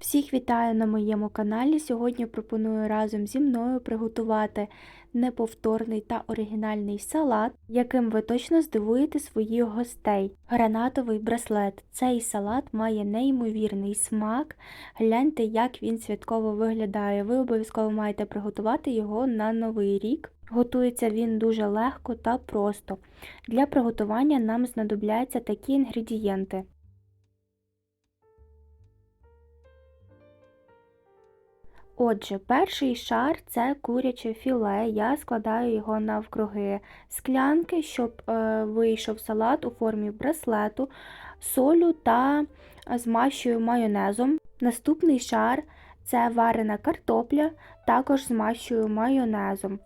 Всіх вітаю на моєму каналі. Сьогодні пропоную разом зі мною приготувати неповторний та оригінальний салат, яким ви точно здивуєте своїх гостей. Гранатовий браслет. Цей салат має неймовірний смак. Гляньте, як він святково виглядає. Ви обов'язково маєте приготувати його на новий рік. Готується він дуже легко та просто. Для приготування нам знадобляться такі інгредієнти. Отже, перший шар це куряче філе. Я складаю його навкруги склянки, щоб е, вийшов салат у формі браслету, солю та змащую майонезом. Наступний шар це варена картопля, також змащую майонезом.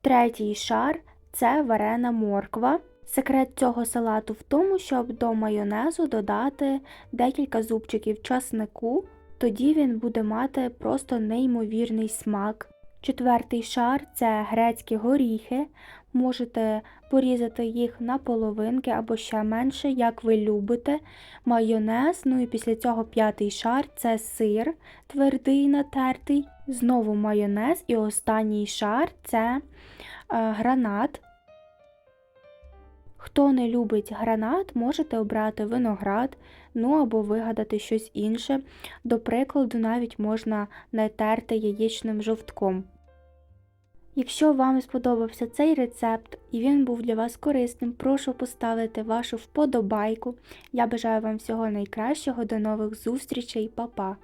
Третій шар це варена морква. Секрет цього салату в тому, щоб до майонезу додати декілька зубчиків часнику, тоді він буде мати просто неймовірний смак. Четвертий шар це грецькі горіхи. Можете порізати їх на половинки або ще менше, як ви любите. Майонез, ну і після цього п'ятий шар це сир твердий натертий. Знову майонез. І останній шар це е, гранат. Хто не любить гранат, можете обрати виноград, ну або вигадати щось інше. До прикладу, навіть можна натерти яєчним жовтком. Якщо вам сподобався цей рецепт і він був для вас корисним, прошу поставити вашу вподобайку. Я бажаю вам всього найкращого, до нових зустрічей, па-па!